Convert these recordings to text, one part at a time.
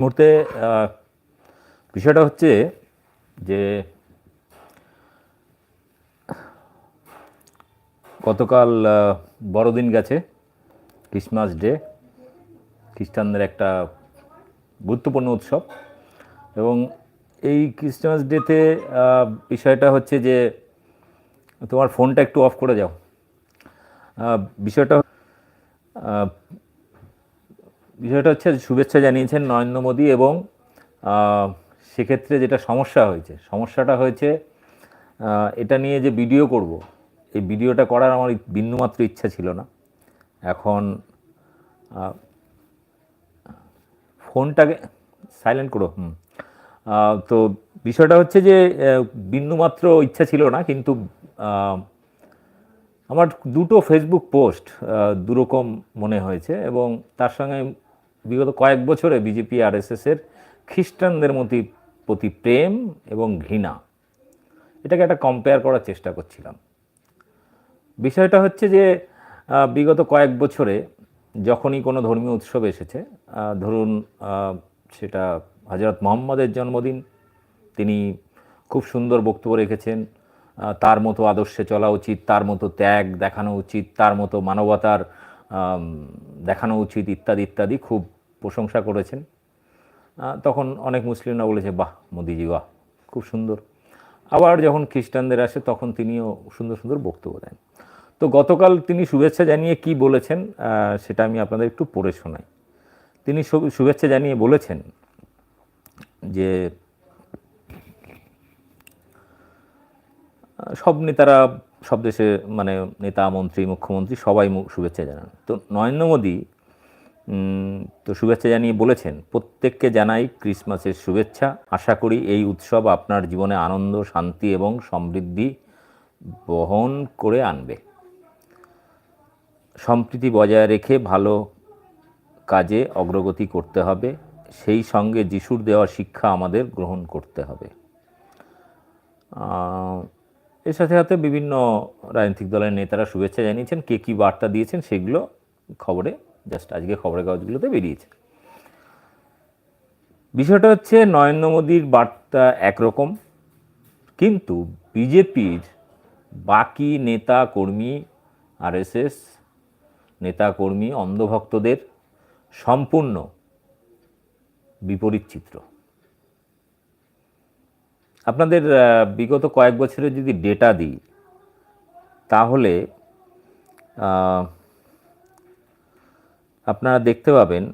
মুহূর্তে বিষয়টা হচ্ছে যে গতকাল বড়দিন গেছে ক্রিসমাস ডে খ্রিস্টানদের একটা গুরুত্বপূর্ণ উৎসব এবং এই ক্রিসমাস ডেতে বিষয়টা হচ্ছে যে তোমার ফোনটা একটু অফ করে যাও। বিষয়টা বিষয়টা হচ্ছে শুভেচ্ছা জানিয়েছেন নরেন্দ্র মোদী এবং সেক্ষেত্রে যেটা সমস্যা হয়েছে, সমস্যাটা হয়েছে এটা নিয়ে যে ভিডিও করব, এই ভিডিওটা করার আমার বিন্দুমাত্র ইচ্ছা ছিল না। এখন ফোনটাকে, সাইলেন্ট করো, হুম। তো বিষয়টা হচ্ছে যে বিন্দুমাত্র ইচ্ছা ছিল না, কিন্তু আমার দুটো ফেসবুক পোস্ট দুরকম মনে হয়েছে এবং তার সঙ্গে বিগত কয়েক বছরে বিজেপি আর এর খ্রিস্টানদের মতি প্রতি প্রেম এবং ঘৃণা। এটাকে একটা কম্পেয়ার করার চেষ্টা করছিলাম। বিষয়টা হচ্ছে যে বিগত কয়েক বছরে যখনই কোনো ধর্মীয় উৎসব এসেছে ধরুন সেটা হজরত মোহাম্মদের জন্মদিন, তিনি খুব সুন্দর বক্তব্য রেখেছেন তার মতো আদর্শে চলা উচিত, তার মতো ত্যাগ দেখানো উচিত, তার মতো মানবতার দেখানো উচিত ইত্যাদি ইত্যাদি খুব প্রশংসা করেছেন। তখন অনেক মুসলিমরা বলেছে, বাহ, মোদিজি, বাহ, খুব সুন্দর। আবার যখন খ্রিস্টানদের আসে, তখন তিনিও সুন্দর সুন্দর বক্তব্য দেন। তো গতকাল তিনি শুভেচ্ছা জানিয়ে কি বলেছেন সেটা আমি আপনাদের একটু পড়ে শোনাই। তিনি শুভেচ্ছা জানিয়ে বলেছেন যে সব নেতারা সব দেশে মানে নেতা, মন্ত্রী, মুখ্যমন্ত্রী সবাই শুভেচ্ছা জানান। তো নরেন্দ্র মোদী তো শুভেচ্ছা জানিয়ে বলেছেন, প্রত্যেককে জানাই ক্রিসমাসের শুভেচ্ছা। আশা করি এই উৎসব আপনার জীবনে আনন্দ, শান্তি এবং সমৃদ্ধি বহন করে আনবে। সম্প্রীতি বজায় রেখে ভালো কাজে অগ্রগতি করতে হবে। সেই সঙ্গে যিশুর দেওয়া শিক্ষা আমাদের গ্রহণ করতে হবে। এর সাথে সাথে বিভিন্ন রাজনৈতিক দলের নেতারা শুভেচ্ছা জানিয়েছেন, কে কী বার্তা দিয়েছেন সেগুলো খবরে, জাস্ট আজকে খবরের কাগজগুলোতে বেরিয়েছে। বিষয়টা হচ্ছে, নরেন্দ্র মোদীর বার্তা একরকম, কিন্তু বিজেপির বাকি নেতা কর্মী, আরএসএস নেতা কর্মী, অন্ধভক্তদের সম্পূর্ণ বিপরীত চিত্র। আপনাদের বিগত কয়েক বছরের যদি ডেটা দিই, তাহলে আপনারা দেখতে পাবেন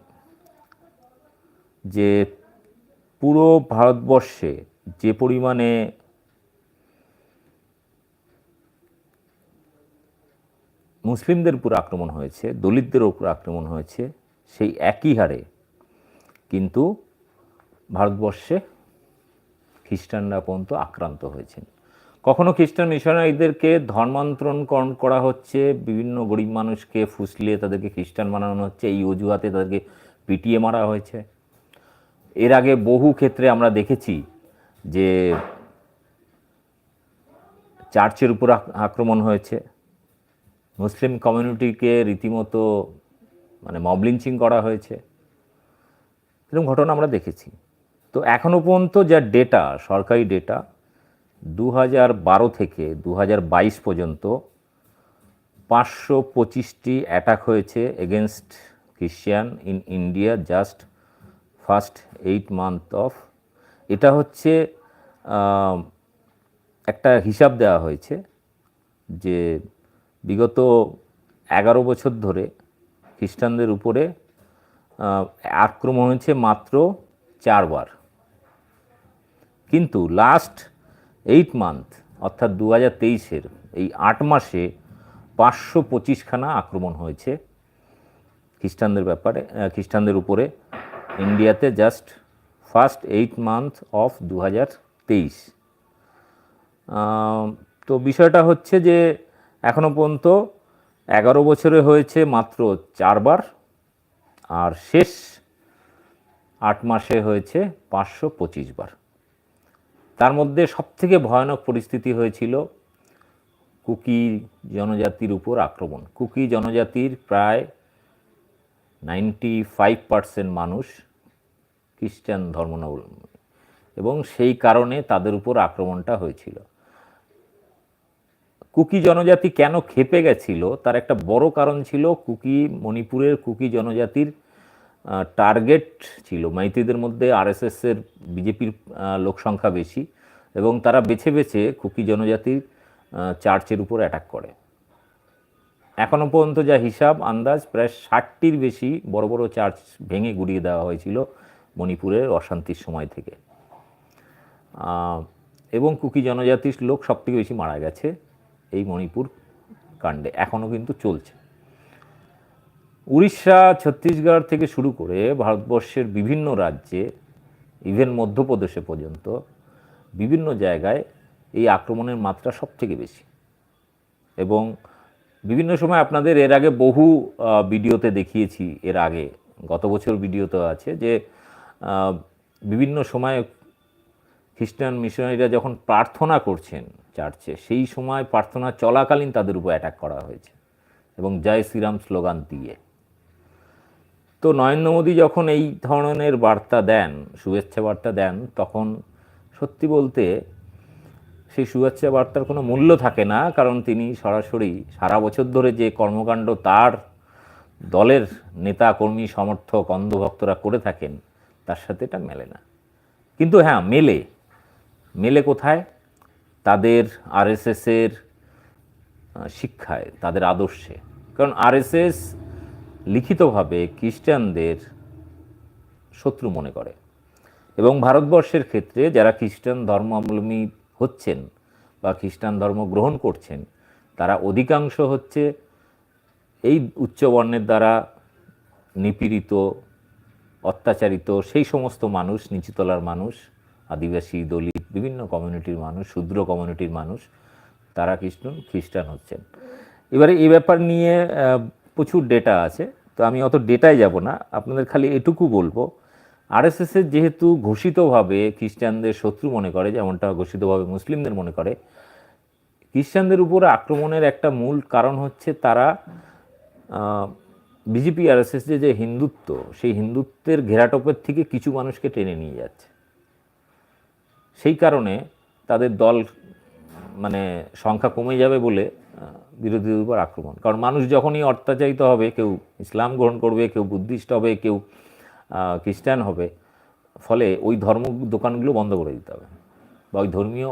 যে পুরো ভারতবর্ষে যে পরিমাণে মুসলিমদের উপর আক্রমণ হয়েছে, দলিতদের উপর আক্রমণ হয়েছে, সেই একই হারে কিন্তু ভারতবর্ষে খ্রিস্টানরা পর্যন্ত আক্রান্ত হয়েছেন। কখনো খ্রিস্টান মিশনারিদেরকে ধর্মান্তরণ করা হচ্ছে, বিভিন্ন গরিব মানুষকে ফুসলিয়ে তাদেরকে খ্রিস্টান বানানো হচ্ছে, এই অজুহাতে তাদেরকে পিটিয়ে মারা হয়েছে। এর আগে বহু ক্ষেত্রে আমরা দেখেছি যে চার্চের উপর আক্রমণ হয়েছে। মুসলিম কমিউনিটিকে রীতিমতো মানে মবলিঞ্চিং করা হয়েছে। এরকম ঘটনা আমরা দেখেছি। তো এখনও পর্যন্ত যা ডেটা সরকারি ডেটা দু হাজার বারো থেকে দু হাজার বাইশ পর্যন্ত পাঁচশো পঁচিশটি অ্যাটাক হয়েছে against Christian in India just first eight month of এটা হচ্ছে একটা হিসাব দেওয়া হয়েছে যে বিগত এগারো বছর ধরে খ্রিস্টানদের উপরে আক্রমণ হয়েছে মাত্র চারবার। কিন্তু লাস্ট এইট মান্থ অর্থাৎ দু হাজার তেইশের এই আট মাসে পাঁচশো পঁচিশখানা আক্রমণ হয়েছে। খ্রিস্টানদের ব্যাপারে খ্রিস্টানদের উপরে। ইন্ডিয়াতে just first eight month of দু হাজার তেইশ। তো বিষয়টা হচ্ছে যে এখনও পর্যন্ত এগারো বছরে হয়েছে মাত্র চারবার, আর শেষ আট মাসে হয়েছে পাঁচশো পঁচিশ বার। তার মধ্যে সবথেকে ভয়ানক পরিস্থিতি হয়েছিল কুকি জনজাতির উপর আক্রমণ। কুকি জনজাতির প্রায় নাইনটি ফাইভ পার্সেন্ট মানুষ খ্রিস্টান ধর্মাবলম্বী এবং সেই কারণে তাদের উপর আক্রমণটা হয়েছিল। কুকি জনজাতি কেন খেপে গেছিল? তার একটা বড় কারণ ছিল কুকি, মণিপুরের কুকি জনজাতির টার্গেট ছিল। মাইতিদের মধ্যে আরএসএস এর বিজেপির লোক সংখ্যা বেশি এবং তারা বেছে বেছে কুকি জনজাতির চার্চের উপর অ্যাটাক করে। এখনও পর্যন্ত যা হিসাব, আন্দাজ, প্রায় ষাটটির বেশি বড় বড় চার্চ ভেঙে গুড়িয়ে দেওয়া হয়েছিল মণিপুরের অশান্তির সময় থেকে। এবং কুকি জনজাতির লোক সব থেকে বেশি মারা গেছে এই মণিপুর কাণ্ডে। এখনও কিন্তু চলছে। উড়িষ্যা, ছত্তিশগড় থেকে শুরু করে ভারতবর্ষের বিভিন্ন রাজ্যে ইভেন মধ্যপ্রদেশে পর্যন্ত বিভিন্ন জায়গায় এই আক্রমণের মাত্রা সব থেকে বেশি। এবং বিভিন্ন সময় আপনাদের এর আগে বহু ভিডিওতে দেখিয়েছি এর আগে, গত বছর ভিডিওতে আছে যে বিভিন্ন সময় খ্রিস্টান মিশনারিরা যখন প্রার্থনা করছেন চার্চে, সেই সময় প্রার্থনা চলাকালীন তাদের উপর অ্যাটাক করা হয়েছে। এবং জয় শ্রীরাম স্লোগান দিয়ে। তো নরেন্দ্র মোদী যখন এই ধরনের বার্তা দেন, শুভেচ্ছা বার্তা দেন, তখন সত্যি বলতে সেই শুভেচ্ছা বার্তার কোনো মূল্য থাকে না, কারণ তিনি সরাসরি সারা বছর ধরে যে কর্মকাণ্ড তার দলের নেতা, কর্মী, সমর্থক, অন্ধভক্তরা করে থাকেন, তার সাথে এটা মেলে না। কিন্তু হ্যাঁ মেলে। মেলে কোথায়? তাদের আরএসএসের শিক্ষায়, তাদের আদর্শে। কারণ আরএসএস লিখিতভাবে খ্রিস্টানদের শত্রু মনে করে। এবং ভারতবর্ষের ক্ষেত্রে যারা খ্রিস্টান ধর্মাবলম্বী হচ্ছেন বা খ্রিস্টান ধর্ম গ্রহণ করছেন, তারা অধিকাংশ হচ্ছে এই উচ্চবর্ণের দ্বারা নিপীড়িত, অত্যাচারিত, সেই সমস্ত মানুষ, নিচুতলার মানুষ, আদিবাসী, দলিত, বিভিন্ন কমিউনিটির মানুষ, শূদ্র কমিউনিটির মানুষ, তারা খ্রিস্টান খ্রিস্টান হচ্ছেন। এবারে এই ব্যাপার নিয়ে প্রচুর ডেটা আছে, তো আমি অত ডেটায় যাব না। আপনাদের খালি এটুকু বলব আরএসএসের যেহেতু ঘোষিতভাবে খ্রিস্টানদের শত্রু মনে করে, যেমনটা ঘোষিতভাবে মুসলিমদের মনে করে, খ্রিস্টানদের উপরে আক্রমণের একটা মূল কারণ হচ্ছে তারা বিজেপি আরএসএস যে যে হিন্দুত্ব, সেই হিন্দুত্বের ঘেরাটোপের থেকে কিছু মানুষকে টেনে নিয়ে যাচ্ছে। সেই কারণে তাদের দল মানে সংখ্যা কমে যাবে বলে বিরোধীদের উপর আক্রমণ। কারণ মানুষ যখনই অত্যাচারিত হবে, কেউ ইসলাম গ্রহণ করবে, কেউ বুদ্ধিস্ট হবে, কেউ খ্রিস্টান হবে, ফলে ওই ধর্ম দোকানগুলো বন্ধ করে দিতে হবে বা ওই ধর্মীয়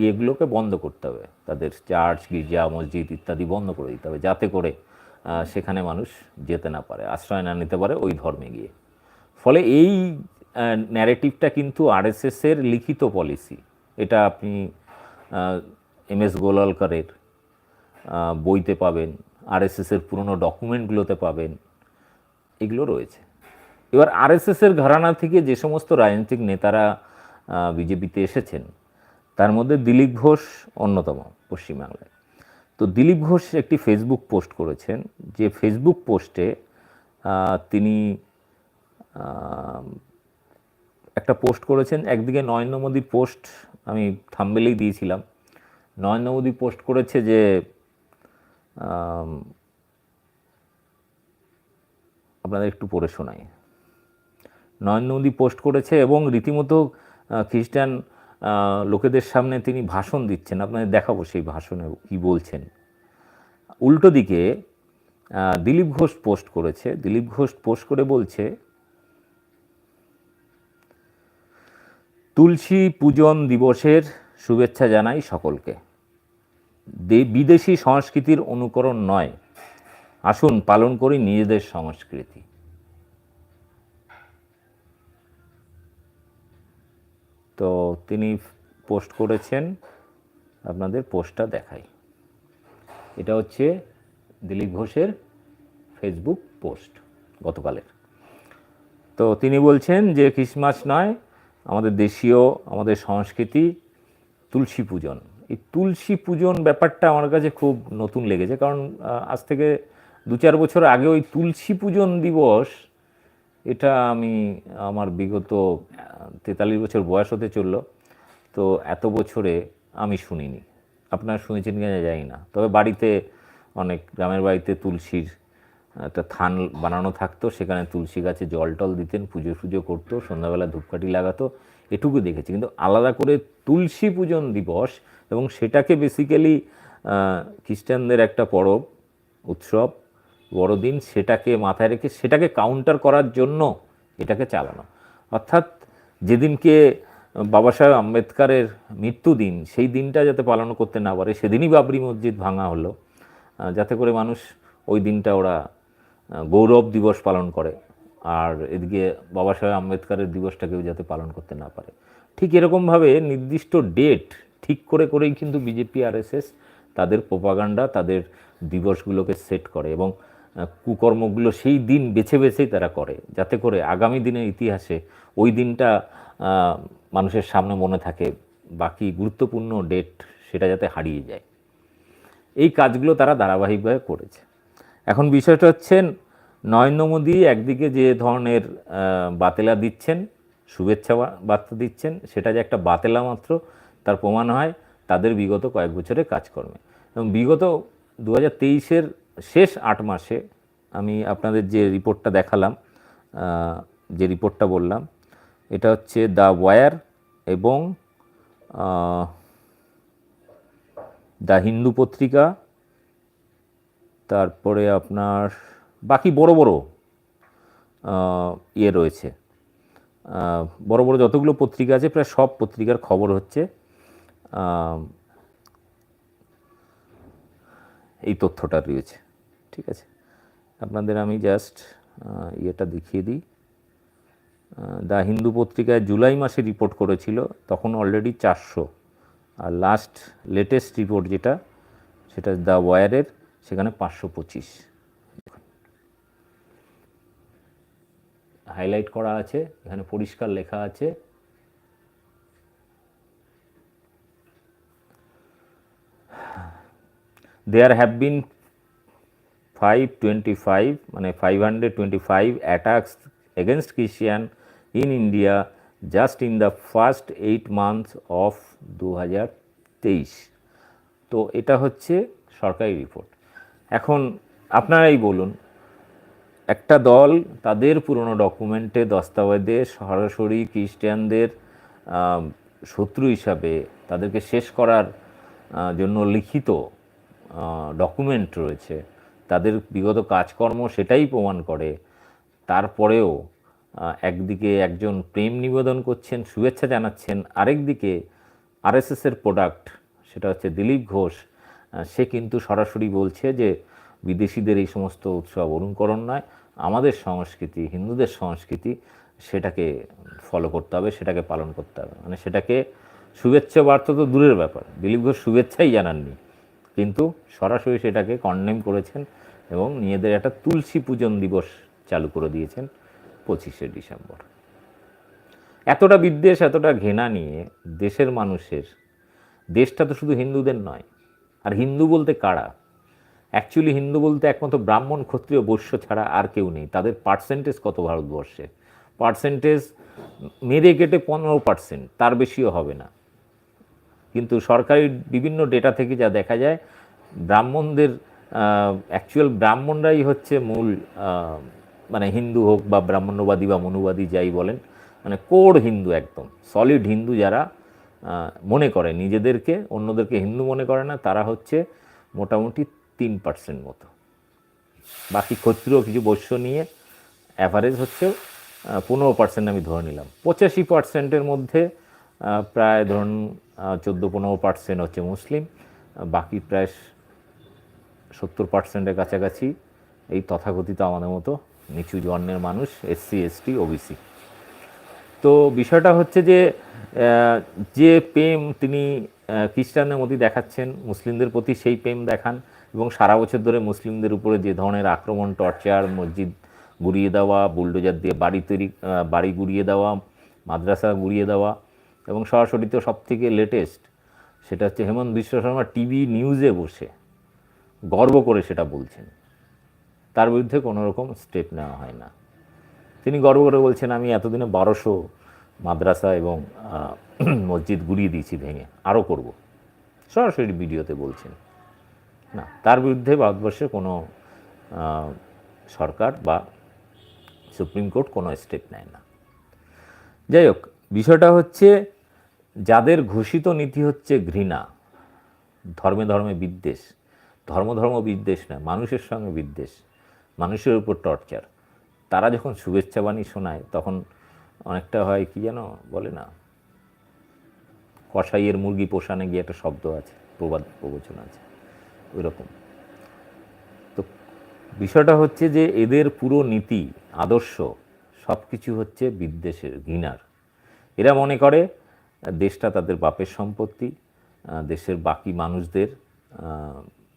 ইয়েগুলোকে বন্ধ করতে হবে। তাদের চার্চ, গির্জা, মসজিদ ইত্যাদি বন্ধ করে দিতে হবে যাতে করে সেখানে মানুষ যেতে না পারে, আশ্রয় না নিতে পারে ওই ধর্মে গিয়ে। ফলে এই ন্যারেটিভটা কিন্তু আরএসএসের লিখিত পলিসি এটা আপনি এম এস গোলালকারের বইতে পাবেন, আরএসএসের পুরনো ডকুমেন্টগুলোতে পাবেন, এগুলো রয়েছে। এবার আরএসএসের ঘরানা থেকে যে সমস্ত রাজনৈতিক নেতারা বিজেপিতে এসেছেন, তার মধ্যে দিলীপ ঘোষ অন্যতম পশ্চিমবাংলায়। তো দিলীপ ঘোষ একটি ফেসবুক পোস্ট করেছেন, যে ফেসবুক পোস্টে তিনি একটা পোস্ট করেছেন, একদিকে নরেন্দ্র মোদীর পোস্ট, আমি থাম্বেলেই দিয়েছিলাম, নরেন্দ্র মোদী পোস্ট করেছে যে আপনাদের একটু পড়ে শোনাই। নরেন্দ্র মোদী পোস্ট করেছে এবং রীতিমতো খ্রিস্টান লোকেদের সামনে তিনি ভাষণ দিচ্ছেন। আপনাদের দেখাবো সেই ভাষণে কি বলছেন। উল্টো দিকে দিলীপ ঘোষ পোস্ট করেছে। দিলীপ ঘোষ পোস্ট করে বলছে, তুলসী পূজন দিবসের শুভেচ্ছা জানাই সকলকে। বিদেশি সংস্কৃতির অনুকরণ নয়। আসুন পালন করি নিজেদের সংস্কৃতি। তো তিনি পোস্ট করেছেন, আপনাদের পোস্টটা দেখাই। এটা হচ্ছে দিলীপ ঘোষের ফেসবুক পোস্ট গতকালের। তো তিনি বলছেন যে খ্রিসমাস নয়, আমাদের দেশীয়, আমাদের সংস্কৃতি তুলসী পূজন। এই তুলসী পূজন ব্যাপারটা আমার কাছে খুব নতুন লেগেছে। কারণ আজ থেকে দু চার বছর আগে ওই তুলসী পূজন দিবস, এটা আমি আমার বিগত তেতাল্লিশ বছর বয়স হতে চলল। তো এত বছরে আমি শুনিনি। আপনারা শুনেছেন কিনা জানি না। তবে বাড়িতে অনেক গ্রামের বাড়িতে তুলসীর একটা থান বানানো থাকতো। সেখানে তুলসী গাছে জল টল দিতেন পুজো ফুজো করতো, সন্ধ্যাবেলা ধূপকাঠি লাগাতো। এটুকু দেখেছি। কিন্তু আলাদা করে তুলসী পূজন দিবস এবং সেটাকে বেসিক্যালি খ্রিস্টানদের একটা পরব, উৎসব, বড়দিন, সেটাকে মাথায় রেখে সেটাকে কাউন্টার করার জন্য এটাকে চালানো। অর্থাৎ যেদিনকে বাবা সাহেব আম্বেদকারের মৃত্যুদিন, সেই দিনটা যাতে পালন করতে না পারে, সেদিনই বাবরি মসজিদ ভাঙা হলো। যাতে করে মানুষ ওই দিনটা ওরা গৌরব দিবস পালন করে। আর এদিকে বাবা সাহেব আম্বেদকারের দিবসটাকেও যাতে পালন করতে না পারে। ঠিক এরকমভাবে নির্দিষ্ট ডেট ঠিক করে করেই কিন্তু বিজেপি, আরএসএস তাদের প্রোপাগান্ডা, তাদের দিবসগুলোকে সেট করে এবং কুকর্মগুলো সেই দিন বেছে বেছেই তারা করে। যাতে করে আগামী দিনের ইতিহাসে ওই দিনটা মানুষের সামনে মনে থাকে, বাকি গুরুত্বপূর্ণ ডেট সেটা যাতে হারিয়ে যায়। এই কাজগুলো তারা ধারাবাহিকভাবে করেছে। এখন বিষয়টা হচ্ছে নরেন্দ্র মোদী একদিকে যে ধরনের বাতেলা দিচ্ছেন, শুভেচ্ছা বার্তা দিচ্ছেন, সেটা যে একটা বাতেলা মাত্র, তার প্রমাণ হয় তাদের বিগত কয়েক বছরের কাজকর্মে। এবং বিগত দু হাজার তেইশের শেষ আট মাসে আমি আপনাদের যে রিপোর্টটা দেখালাম যে রিপোর্টটা বললাম, এটা হচ্ছে দ্য ওয়ার এবং দ্য হিন্দু পত্রিকা, তারপরে আপনার বাকি বড় বড় ইয়ে রয়েছে। বড় বড় যতগুলো পত্রিকা আছে, প্রায় সব পত্রিকার খবর হচ্ছে এই তথ্যটা রয়েছে। ঠিক আছে? আপনাদের আমি জাস্ট ইয়েটা দেখিয়ে দিই। দ্য হিন্দু পত্রিকায় জুলাই মাসে রিপোর্ট করেছিল, তখন অলরেডি চারশো। আর লাস্ট লেটেস্ট রিপোর্ট যেটা, সেটা দ্য ওয়ারের, সেখানে পাঁচশো পঁচিশ। হাইলাইট করা আছে, এখানে পরিষ্কার লেখা আছে। There have been five twenty five মানে five hundred twenty five attacks against Christian in India just in the first eight months of দু হাজার তেইশ তো এটা হচ্ছে সরকারি রিপোর্ট এখন আপনারাই বলুন একটা দল তাদের পুরনো ডকুমেন্টে দস্তাবেজে সরাসরি খ্রিস্টানদের শত্রু হিসাবে তাদেরকে শেষ করার জন্য লিখিত ডকুমেন্ট রয়েছে। তাদের বিগত কাজকর্ম সেটাই প্রমাণ করে। তারপরেও একদিকে একজন প্রেম নিবেদন করছেন, শুভেচ্ছা জানাচ্ছেন, আরেকদিকে আরএসএসের প্রোডাক্ট সেটা হচ্ছে দিলীপ ঘোষ সে কিন্তু সরাসরি বলছে যে বিদেশিদের এই সমস্ত উৎসব অনুকরণ নয়, আমাদের সংস্কৃতি, হিন্দুদের সংস্কৃতি সেটাকে ফলো করতে হবে, সেটাকে পালন করতে হবে। মানে সেটাকে শুভেচ্ছা বার্তা তো দূরের ব্যাপার, দিলীপ ঘোষ শুভেচ্ছাই জানাননি। কিন্তু সরাসরি সেটাকে কন্ডেম করেছেন এবং নিজেদের একটা তুলসী পূজন দিবস চালু করে দিয়েছেন পঁচিশে ডিসেম্বর। এতটা বিদ্বেষ, এতটা ঘৃণা নিয়ে দেশের মানুষের, দেশটা তো শুধু হিন্দুদের নয়, আর হিন্দু বলতে কারা? অ্যাকচুয়ালি হিন্দু বলতে একমাত্র ব্রাহ্মণ, ক্ষত্রিয়, বৈশ্য ছাড়া আর কেউ নেই। তাদের পার্সেন্টেজ কত ভারতবর্ষে? পার্সেন্টেজ মেরে কেটে পনেরো পার্সেন্ট তার বেশিও হবে না। কিন্তু সরকারি বিভিন্ন ডেটা থেকে যা দেখা যায়, ব্রাহ্মণদের অ্যাকচুয়াল ব্রাহ্মণরাই হচ্ছে মূল মানে হিন্দু হোক বা ব্রাহ্মণ্যবাদী বা মনুবাদী যাই বলেন মানে কোর হিন্দু একদম। সলিড হিন্দু যারা মনে করে। নিজেদেরকে, অন্যদেরকে হিন্দু মনে করে না, তারা হচ্ছে মোটামুটি তিন পার্সেন্ট মতো। বাকি ক্ষত্রিয় কিছু বৈশ্য নিয়ে অ্যাভারেজ হচ্ছে পনেরো পার্সেন্ট আমি ধরে নিলাম। পঁচাশি পার্সেন্টের মধ্যে প্রায় ধরুন চোদ্দ পনেরো পার্সেন্ট হচ্ছে মুসলিম, বাকি প্রায় সত্তর পার্সেন্টের কাছাকাছি। এই তথাকথিত আমাদের মতো নিচু জন্মের মানুষ এসসি এসটি ওবিসি তো বিষয়টা হচ্ছে যে যে প্রেম তিনি খ্রিস্টানদের মধ্যে দেখাচ্ছেন, মুসলিমদের প্রতি সেই প্রেম দেখান এবং সারা বছর ধরে মুসলিমদের উপরে যে ধরনের আক্রমণ, টর্চার, মসজিদ গুড়িয়ে দেওয়া, বুলডোজার দিয়ে বাড়ি তৈরি বাড়ি গুড়িয়ে দেওয়া, মাদ্রাসা গুড়িয়ে দেওয়া এবং সরাসরি তো সব থেকে লেটেস্ট সেটা হচ্ছে হেমন্ত বিশ্ব শর্মা টিভি নিউজে বসে গর্ব করে সেটা বলছেন। তার বিরুদ্ধে কোনো রকম স্টেপ নেওয়া হয় না। তিনি গর্ব করে বলছেন, আমি এতদিনে বারোশো মাদ্রাসা এবং মসজিদ গুড়িয়ে দিয়েছি ভেঙে আরও করব। সরাসরি ভিডিওতে বলছেন। না, তার বিরুদ্ধে ভারতবর্ষে কোনো সরকার বা সুপ্রিম কোর্ট কোনো স্টেপ নেয় না। যাই হোক, বিষয়টা হচ্ছে যাদের ঘোষিত নীতি হচ্ছে ঘৃণা, ধর্মে ধর্মে বিদ্বেষ, ধর্ম ধর্ম বিদ্বেষ নয় মানুষের সঙ্গে বিদ্বেষ, মানুষের উপর টর্চার, তারা যখন শুভেচ্ছা বাণী শোনায়, তখন অনেকটা হয় কি যেন বলে না, কসাইয়ের মুরগি পোষানে গিয়ে একটা শব্দ আছে, প্রবাদ, প্রবচন আছে। ওই রকম তো বিষয়টা হচ্ছে যে এদের পুরো নীতি, আদর্শ সব কিছু হচ্ছে বিদ্বেষের ঘৃণার। এরা মনে করে, দেশটা তাদের বাপের সম্পত্তি দেশের বাকি মানুষদের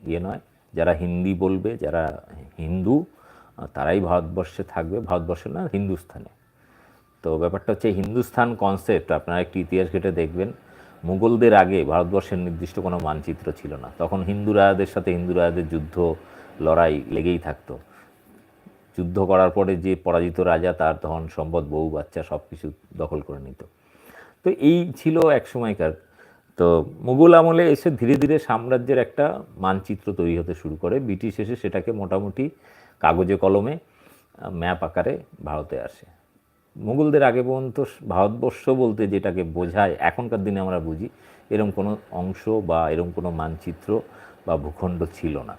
ইয়ে নয়, যারা হিন্দি বলবে, যারা হিন্দু তারাই ভারতবর্ষে থাকবে ভারতবর্ষে না, হিন্দুস্থানে। তো ব্যাপারটা হচ্ছে হিন্দুস্থান কনসেপ্ট আপনারা একটি ইতিহাস ঘেটে দেখবেন। মুঘলদের আগে ভারতবর্ষের নির্দিষ্ট কোনো মানচিত্র ছিল না। তখন হিন্দু রাজাদের সাথে হিন্দু রাজাদের যুদ্ধ লড়াই লেগেই থাকতো। যুদ্ধ করার পরে যে পরাজিত রাজা, তার তখন সম্পদ, বউ, বাচ্চা সব কিছু দখল করে নিত। তো এই ছিল এক সময়কার। তো মুঘল আমলে এসে ধীরে ধীরে সাম্রাজ্যের একটা মানচিত্র তৈরি হতে শুরু করে। ব্রিটিশ এসে সেটাকে মোটামুটি কাগজে কলমে ম্যাপ আকারে ভারতে আসে। মুঘলদের আগে পর্যন্ত ভারতবর্ষ বলতে যেটাকে বোঝায়, এখনকার দিনে আমরা বুঝি এরকম কোনো অংশ বা এরকম কোনো মানচিত্র বা ভূখণ্ড ছিল না।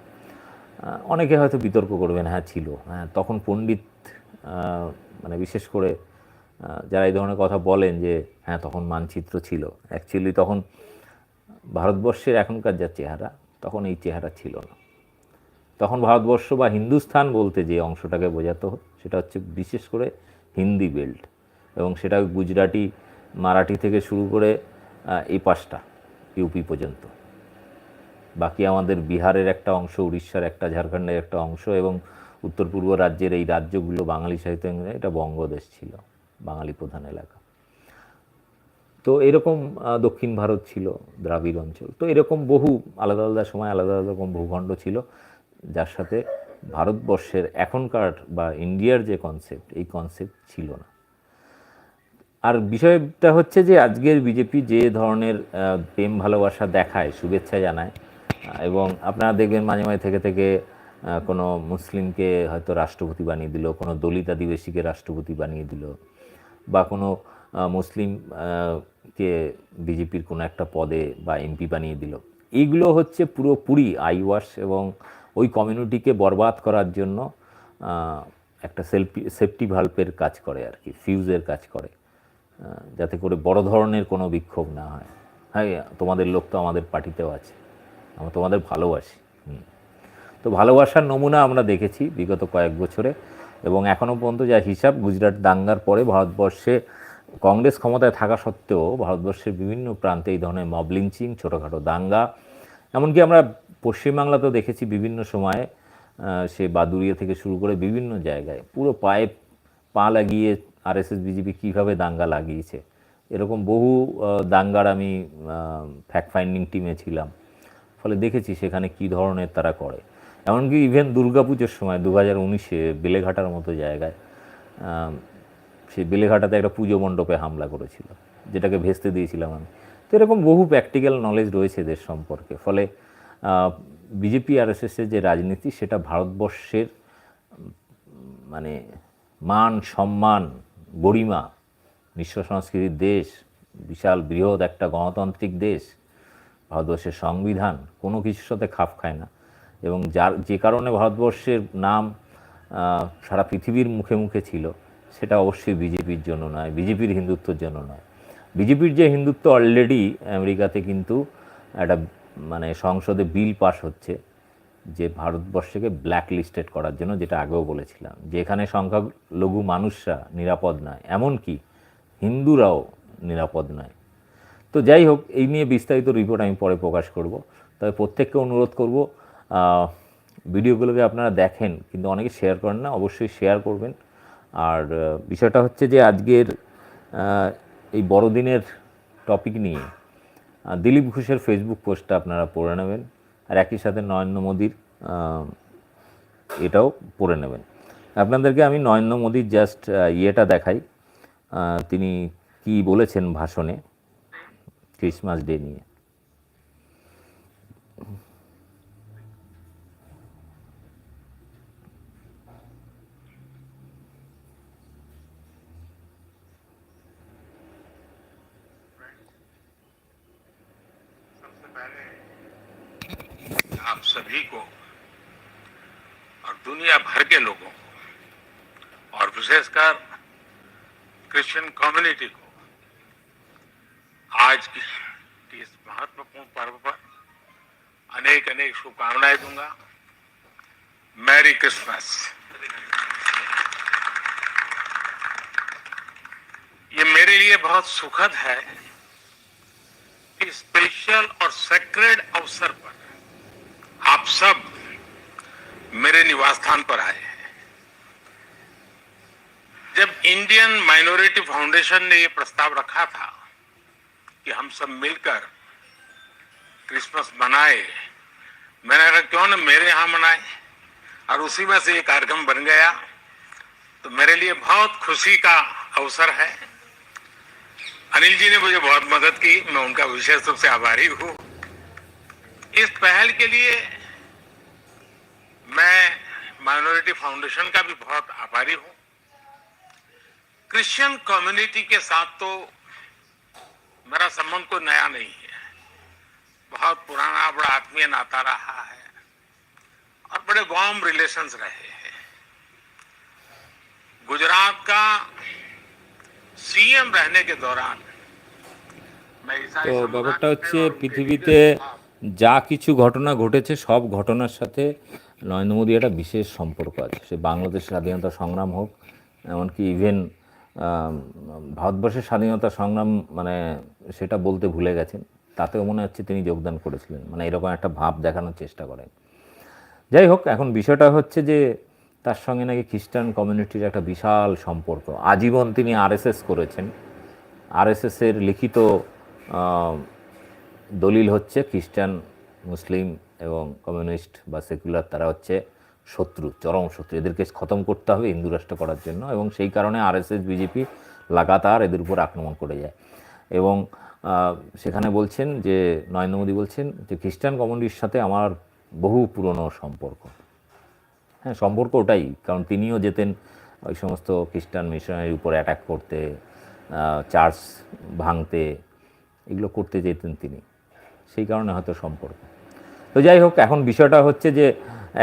অনেকে হয়তো বিতর্ক করবেন হ্যাঁ ছিল। হ্যাঁ তখন পণ্ডিত মানে বিশেষ করে যারা এই ধরনের কথা বলেন যে হ্যাঁ তখন মানচিত্র ছিল। অ্যাকচুয়ালি তখন ভারতবর্ষের এখনকার যা চেহারা, তখন এই চেহারা ছিল না। তখন ভারতবর্ষ বা হিন্দুস্থান বলতে যে অংশটাকে বোঝাতো, সেটা হচ্ছে বিশেষ করে হিন্দি বেল্ট এবং সেটা গুজরাটি, মারাঠি থেকে শুরু করে এই পাঁচটা ইউপি পর্যন্ত। বাকি আমাদের বিহারের একটা অংশ, উড়িষ্যার একটা, ঝাড়খণ্ডের একটা অংশ এবং উত্তর পূর্ব রাজ্যের এই রাজ্যগুলো, বাঙালি সাহিত্য এটা বঙ্গদেশ ছিল, বাঙালি প্রধান এলাকা। তো এরকম দক্ষিণ ভারত ছিল, দ্রাবিড় অঞ্চল। তো এরকম বহু, আলাদা আলাদা সময়, আলাদা আলাদা রকম ভূখণ্ড ছিল, যার সাথে ভারতবর্ষের এখনকার বা ইন্ডিয়ার যে কনসেপ্ট এই কনসেপ্ট ছিল না। আর বিষয়টা হচ্ছে যে, আজকের বিজেপি যে ধরনের প্রেম ভালোবাসা দেখায়, শুভেচ্ছা জানায় এবং আপনারা দেখবেন মাঝে মাঝে থেকে থেকে কোনো মুসলিমকে হয়তো রাষ্ট্রপতি বানিয়ে দিল, কোনো দলিত আদিবাসীকে রাষ্ট্রপতি বানিয়ে দিল, বা কোনো মুসলিম কে বিজেপির কোনো একটা পদে বা এমপি বানিয়ে দিল। এইগুলো হচ্ছে পুরোপুরি আইওয়াশ এবং ওই কমিউনিটিকে বরবাদ করার জন্য একটা সেলফি, সেফটি ভাল্পের কাজ করে আর কি, ফিউজের কাজ করে যাতে করে বড় ধরনের কোনো বিক্ষোভ না হয় হ্যাঁ তোমাদের লোক তো আমাদের পার্টিতেও আছে, আমরা তোমাদের ভালোবাসি। তো ভালোবাসার নমুনা আমরা দেখেছি বিগত কয়েক বছরে এবং এখনও পর্যন্ত যা হিসাব, গুজরাট দাঙ্গার পরে ভারতবর্ষে কংগ্রেস ক্ষমতায় থাকা সত্ত্বেও ভারতবর্ষের বিভিন্ন প্রান্তে এই ধরনের মব লিঞ্চিং, ছোটোখাটো দাঙ্গা, এমনকি আমরা পশ্চিমবাংলাতেও দেখেছি বিভিন্ন সময়ে সে বাদুরিয়া থেকে শুরু করে বিভিন্ন জায়গায়। পুরো পায়ে পা লাগিয়ে আরএসএস, বিজেপি কীভাবে দাঙ্গা লাগিয়েছে? এরকম বহু দাঙ্গার আমি ফ্যাক্ট ফাইন্ডিং টিমে ছিলাম। ফলে দেখেছি সেখানে কী ধরনের তারা করে। এমনকি ইভেন দুর্গাপুজোর সময় দু হাজার উনিশে বেলেঘাটার মতো জায়গায় সেই বেলেঘাটাতে একটা পুজো মণ্ডপে হামলা করেছিল, যেটাকে ভেস্তে দিয়েছিলাম আমি। তো এরকম বহু প্র্যাকটিক্যাল নলেজ রয়েছে এদের সম্পর্কে। ফলে বিজেপি আর এর যে রাজনীতি, সেটা ভারতবর্ষের মানে মান, সম্মান, গরিমা বিশ্ব সংস্কৃতির দেশ, বিশাল বৃহৎ একটা গণতান্ত্রিক দেশ, ভারতবর্ষের সংবিধান, কোনো কিছুর সাথে খাপ খায় না। এবং যার, যে কারণে ভারতবর্ষের নাম সারা পৃথিবীর মুখে মুখে ছিল, সেটা অবশ্যই বিজেপির জন্য নয়, বিজেপির হিন্দুত্বর জন্য নয়। বিজেপির যে হিন্দুত্ব অলরেডি আমেরিকাতে কিন্তু একটা মানে সংসদে বিল পাস হচ্ছে যে ভারতবর্ষকে ব্ল্যাক লিস্টেড করার জন্য, যেটা আগেও বলেছিলাম, যে এখানে সংখ্যালঘু মানুষরা নিরাপদ নয়, এমনকি হিন্দুরাও নিরাপদ নয়। তো যাই হোক, এই নিয়ে বিস্তারিত রিপোর্ট আমি পরে প্রকাশ করব। তবে প্রত্যেককে অনুরোধ করব ভিডিওগুলোকে আপনারা দেখেন, কিন্তু অনেকে শেয়ার করেন না, অবশ্যই শেয়ার করবেন। আর বিষয়টা হচ্ছে যে আজকের এই বড়দিনের টপিক নিয়ে দিলীপ ঘোষের ফেসবুক পোস্টটা আপনারা পড়ে নেবেন। আর একই সাথে নরেন্দ্র মোদীর এটাও পড়ে নেবেন। আপনাদেরকে আমি নরেন্দ্র মোদীর জাস্ট ইয়েটা দেখাই। তিনি কি বলেছেন ভাষণে? ক্রিসমাস ডে নিয়ে। सभी को और दुनिया भर के लोगों को और विशेषकर क्रिश्चियन कम्युनिटी को आज की इस महत्वपूर्ण पर्व पर अनेक अनेक शुभकामनाएँ दूँगा। मैरी क्रिसमस ये मेरे लिए बहुत सुखद है कि स्पेशल और सेक्रेड अवसर पर आप सब मेरे निवास स्थान पर आए हैं। जब इंडियन माइनॉरिटी फाउंडेशन ने यह प्रस्ताव रखा था कि हम सब मिलकर क्रिसमस मनाए, मैंने कहा, क्यों ना मेरे यहाँ मनाए? और उसी में से ये कार्यक्रम बन गया। तो मेरे लिए बहुत खुशी का अवसर है। अनिल जी ने मुझे बहुत मदद की, मैं उनका विशेष रूप से आभारी हूँ। इस पहल के लिए मैं माइनॉरिटी फाउंडेशन का भी बहुत आभारी हूं क्रिश्चियन कम्युनिटी के साथ तो मेरा संबंध कोई नया नहीं है बहुत पुराना बड़ा आत्मीय नाता रहा है और बड़े वार्म रिलेशंस रहे हैं गुजरात का सीएम रहने के दौरान मैं ईसाई তো समुदाय ব্যাপারটা হচ্ছে और उनके পৃথিবীতে যা কিছু ঘটনা ঘটেছে, সব ঘটনার সাথে নরেন্দ্র মোদী একটা বিশেষ সম্পর্ক আছে। সে বাংলাদেশ স্বাধীনতা সংগ্রাম হোক, এমনকি ইভেন ভারতবর্ষের স্বাধীনতা সংগ্রাম মানে সেটা বলতে ভুলে গেছেন, তাতেও মনে হচ্ছে তিনি যোগদান করেছিলেন। মানে এরকম একটা ভাব দেখানোর চেষ্টা করেন। যাই হোক, এখন বিষয়টা হচ্ছে যে, তার সঙ্গে নাকি খ্রিস্টান কমিউনিটির একটা বিশাল সম্পর্ক। আজীবন তিনি আরএসএস করেছেন। আরএসএসের লিখিত দলিল হচ্ছে খ্রিস্টান, মুসলিম এবং কমিউনিস্ট বা সেকুলার তারা হচ্ছে শত্রু, চরম শত্রু। এদেরকে খতম করতে হবে হিন্দু রাষ্ট্র করার জন্য এবং সেই কারণে আরএসএস, বিজেপি লাগাতার এদের উপর আক্রমণ করে যায়। এবং সেখানে বলছেন যে, নরেন্দ্র মোদী বলছেন যে, খ্রিস্টান কমিউনিটির সাথে আমার বহু পুরনো সম্পর্ক। হ্যাঁ সম্পর্ক ওটাই, কারণ তিনিও যেতেন ওই সমস্ত খ্রিস্টান মিশনারির উপর অ্যাটাক করতে চার্চ ভাঙতে, এগুলো করতে যেতেন তিনি। সেই কারণে হয়তো সম্পর্ক। তো যাই হোক, এখন বিষয়টা হচ্ছে যে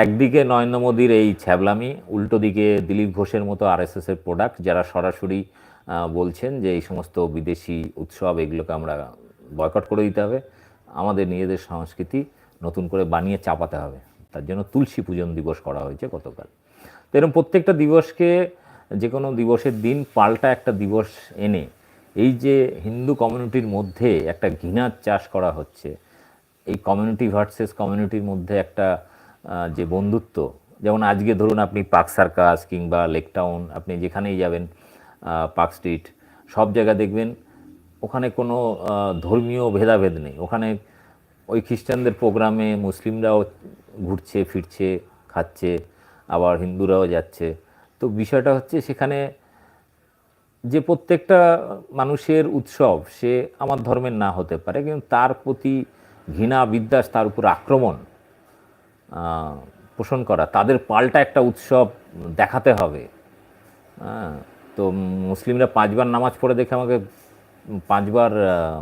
একদিকে নরেন্দ্র মোদীর এই ছ্যাবলামি, উল্টো দিকে দিলীপ ঘোষের মতো আরএসএসের প্রোডাক্ট যারা সরাসরি বলছেন যে এই সমস্ত বিদেশি উৎসব এগুলোকে আমরা বয়কট করে দিতে হবে। আমাদের নিজেদের সংস্কৃতি নতুন করে বানিয়ে চাপাতে হবে। তার জন্য তুলসী পূজন দিবস করা হয়েছে গতকাল। তো এরকম প্রত্যেকটা দিবসকে যে কোনো দিবসের দিন পাল্টা একটা দিবস এনে এই যে হিন্দু কমিউনিটির মধ্যে একটা ঘৃণার চাষ করা হচ্ছে, এই কমিউনিটি ভার্সেস কমিউনিটির মধ্যে একটা যে বন্ধুত্ব, যেমন আজকে ধরুন আপনি পার্ক সার্কাস কিংবা লেক টাউন, আপনি যেখানেই যাবেন পার্ক স্ট্রিট, সব জায়গা দেখবেন ওখানে কোনো ধর্মীয় ভেদাভেদ নেই। ওখানে ওই খ্রিস্টানদের প্রোগ্রামে মুসলিমরাও ঘুরছে, ফিরছে, খাচ্ছে, আবার হিন্দুরাও যাচ্ছে। তো বিষয়টা হচ্ছে সেখানে যে প্রত্যেকটা মানুষের উৎসব সে আমার ধর্মের না হতে পারে, কিন্তু তার প্রতি ঘৃণা বিদ্বাস তার উপর আক্রমণ পোষণ করা, তাদের পাল্টা একটা উৎসব দেখাতে হবে। তো মুসলিমরা পাঁচবার নামাজ পড়ে দেখে আমাকে পাঁচবার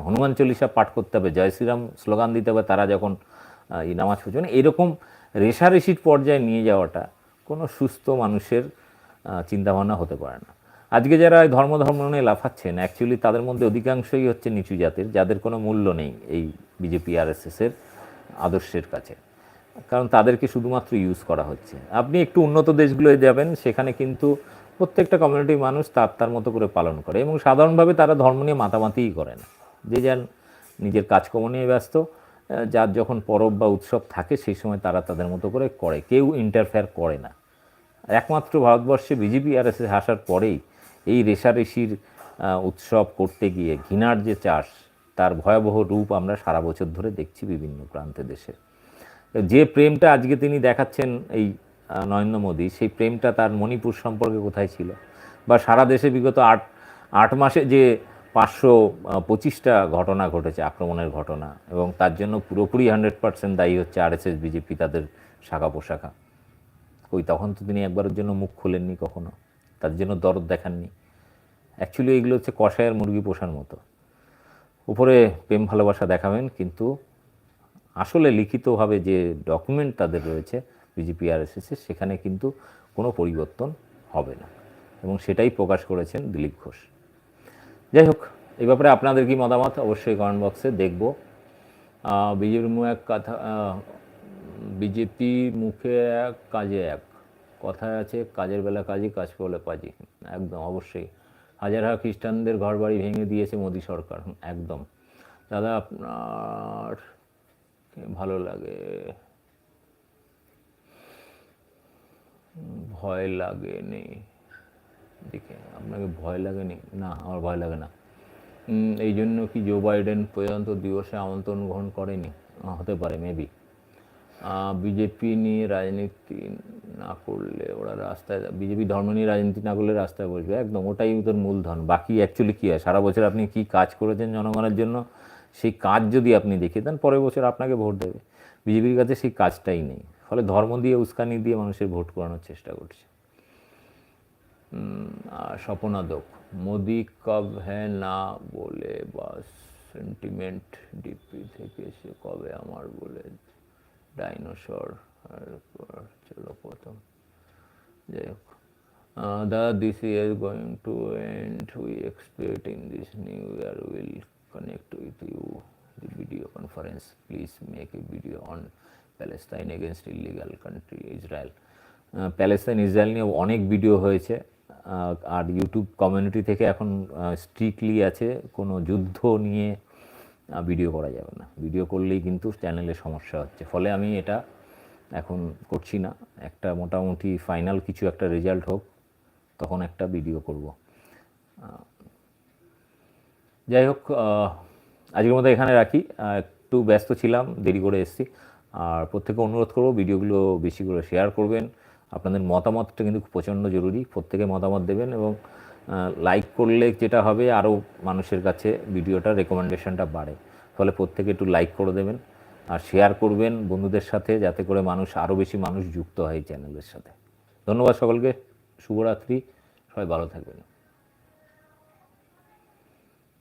হনুমান চল্লিশা পাঠ করতে হবে, জয় শ্রীরাম স্লোগান দিতে হবে, তারা যখন এই নামাজ পড়ছে মানে এরকম রেশারেশির পর্যায়ে নিয়ে যাওয়াটা কোনো সুস্থ মানুষের চিন্তাভাবনা হতে পারে না। আজকে যারা ধর্ম ধর্ম নিয়ে লাফাচ্ছেন অ্যাকচুয়ালি তাদের মধ্যে অধিকাংশই হচ্ছে নিচু জাতের, যাদের কোনো মূল্য নেই এই বিজেপি আর এর আদর্শের কাছে। কারণ তাদেরকে শুধুমাত্র ইউজ করা হচ্ছে। আপনি একটু উন্নত দেশগুলোয় যাবেন, সেখানে কিন্তু প্রত্যেকটা কমিউনিটির মানুষ তার তার মতো করে পালন করে এবং সাধারণভাবে তারা ধর্ম নিয়ে মাতামাতিই করে না। যে যার নিজের কাজকর্ম নিয়ে ব্যস্ত যার যখন পরব বা উৎসব থাকে, সেই সময় তারা তাদের মতো করে করে। কেউ ইন্টারফেয়ার করে না। একমাত্র ভারতবর্ষে বিজেপি আর এসে আসার পরেই এই রেশারেশির উৎসব করতে গিয়ে ঘৃণার যে চাষ, তার ভয়াবহ রূপ আমরা সারা বছর ধরে দেখছি বিভিন্ন প্রান্তে দেশে। যে প্রেমটা আজকে তিনি দেখাচ্ছেন এই নরেন্দ্র মোদী, সেই প্রেমটা তার মণিপুর সম্পর্কে কোথায় ছিল? বা সারা দেশে বিগত আট আট মাসে যে পাঁচশো পঁচিশটা ঘটনা ঘটেছে, আক্রমণের ঘটনা, এবং তার জন্য পুরোপুরি হান্ড্রেড পার্সেন্ট দায়ী হচ্ছে আরএসএস, বিজেপি, তাদের শাখা পোশাখা কই, তখন তো তিনি একবারের জন্য মুখ খোলেননি কখনো? তার জন্য দরদ দেখাননি। অ্যাকচুয়ালি এগুলো হচ্ছে কষায়ের মুরগি পোষার মতো। উপরে প্রেম ভালোবাসা দেখাবেন, কিন্তু আসলে লিখিতভাবে যে ডকুমেন্ট তাদের রয়েছে বিজেপি আর সেখানে কিন্তু কোনো পরিবর্তন হবে না। এবং সেটাই প্রকাশ করেছেন দিলীপ ঘোষ। যাই হোক এই ব্যাপারে আপনাদের কি মতামত? অবশ্যই কমেন্ট বক্সে দেখব। বিজেপির মুখে এক কথা বিজেপি মুখে এক কাজে এক। কথায় আছে, কাজের বেলা কাজই, কাজ করলে পাজি। একদম, অবশ্যই। হাজার হাজার খ্রিস্টানদের ঘরবাড়ি ভেঙে দিয়েছে মোদী সরকার, একদম। দাদা, আপনার ভালো লাগে? ভয় লাগেনি। দেখে, আপনাকে ভয় লাগেনি? না, আমার ভয় লাগে না। এই জন্য কি জো বাইডেন পর্যন্ত দিবসে আমন্ত্রণ গ্রহণ করেনি? হতে পারে মেবি বিজেপি নিয়ে রাজনীতি না করলে, ওরা রাস্তায়, বিজেপি ধর্ম নিয়ে রাজনীতি না করলে রাস্তায় বসবে। একদম, ওটাই ওদের মূলধন। বাকি অ্যাকচুয়ালি কী হয়? সারা বছর আপনি কি কাজ করেছেন জনগণের জন্য? সেই কাজ যদি আপনি দেখিয়ে দেন, পরের বছর আপনাকে ভোট দেবে। বিজেপির কাছে সেই কাজটাই নেই। ফলে ধর্ম দিয়ে, উস্কানি দিয়ে মানুষের ভোট করানোর চেষ্টা করছে। স্বপনাদক মোদি কব হ্যাঁ না বলে, বা সেন্টিমেন্ট ডিপি থেকে সে কবে আমার বলে ডাইনোসর এরপর চলো প্রথম। যাই হোক the this year going to end we expect in this new year will connect with you the video conference please make a video on Palestine against illegal country Israel Palestine Israel নিয়ে অনেক video হয়েছে। আর YouTube community থেকে এখন strictly আছে। কোনো যুদ্ধ নিয়ে video করা যাবে না। ভিডিও করলেই কিন্তু চ্যানেলে সমস্যা হচ্ছে। ফলে আমি এটা এখন করছি না। একটা মোটামুটি ফাইনাল কিছু একটা রেজাল্ট হোক, তখন একটা ভিডিও করব। যাই হোক আজকের মতো এখানে রাখি। একটু ব্যস্ত ছিলাম, দেরি করে এসেছি। আর প্রত্যেকে অনুরোধ করব ভিডিওগুলো বেশি করে শেয়ার করবেন। আপনাদের মতামতটা কিন্তু প্রচণ্ড জরুরি। প্রত্যেকে মতামত দেবেন এবং লাইক করলে যেটা হবে আরও মানুষের কাছে ভিডিওটা রেকমেন্ডেশনটা বাড়ে। ফলে প্রত্যেকে একটু লাইক করে দেবেন আর শেয়ার করবেন বন্ধুদের সাথে, যাতে করে মানুষ আরও বেশি মানুষ যুক্ত হয় এই চ্যানেলের সাথে। ধন্যবাদ সকলকে, শুভরাত্রি, সবাই ভালো থাকবেন।